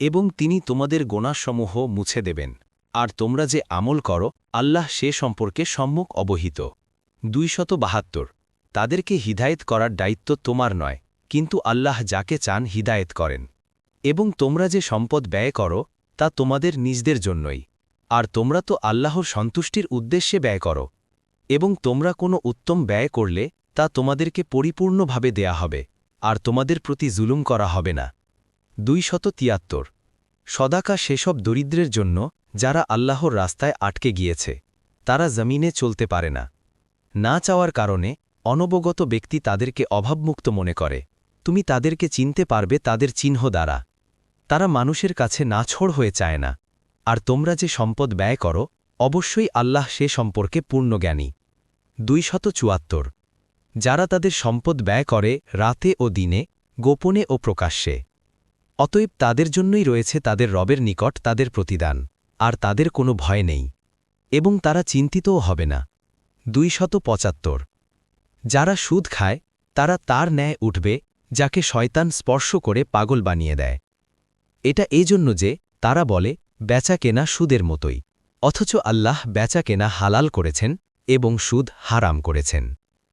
এবং তিনি তোমাদের গোনাসমূহ মুছে দেবেন। আর তোমরা যে আমল করো, আল্লাহ সে সম্পর্কে সম্মুখ অবহিত। দুইশত বাহাত্তর তাদেরকে হিদায়েত করার দায়িত্ব তোমার নয়, কিন্তু আল্লাহ যাকে চান হিদায়েত করেন। এবং তোমরা যে সম্পদ ব্যয় করো, তা তোমাদের নিজদের জন্যই। আর তোমরা তো আল্লাহর সন্তুষ্টির উদ্দেশ্যে ব্যয় করো। এবং তোমরা কোনো উত্তম ব্যয় করলে, তা তোমাদেরকে পরিপূর্ণভাবে দেয়া হবে। আর তোমাদের প্রতি জুলুম করা হবে না। দুইশত তিয়াত্তর সদাকা সেসব দরিদ্রের জন্য যারা আল্লাহর রাস্তায় আটকে গিয়েছে, তারা জমিনে চলতে পারে না। না চাওয়ার কারণে অনবগত ব্যক্তি তাদেরকে অভাবমুক্ত মনে করে। তুমি তাদেরকে চিনতে পারবে তাদের চিহ্ন দ্বারা। তারা মানুষের কাছে নাছড় হয়ে চায় না। আর তোমরা যে সম্পদ ব্যয় করো, অবশ্যই আল্লাহ সে সম্পর্কে পূর্ণজ্ঞানী। দুইশত চুয়াত্তর যারা তাদের সম্পদ ব্যয় করে রাতে ও দিনে, গোপনে ও প্রকাশ্যে। অতএব তাদের জন্যই রয়েছে তাদের রবের নিকট তাদের প্রতিদান, আর তাদের কোনো ভয় নেই, এবং তারা চিন্তিতও হবে না। দুইশত পঁচাত্তর যারা সুদ খায়, তারা তার ন্যায় উঠবে, যাকে শয়তান স্পর্শ করে পাগল বানিয়ে দেয়। এটা এজন্য যে তারা বলে, বেচা কেনা সুদের মতোই। অথচ আল্লাহ বেচা কেনা হালাল করেছেন এবং সুদ হারাম করেছেন।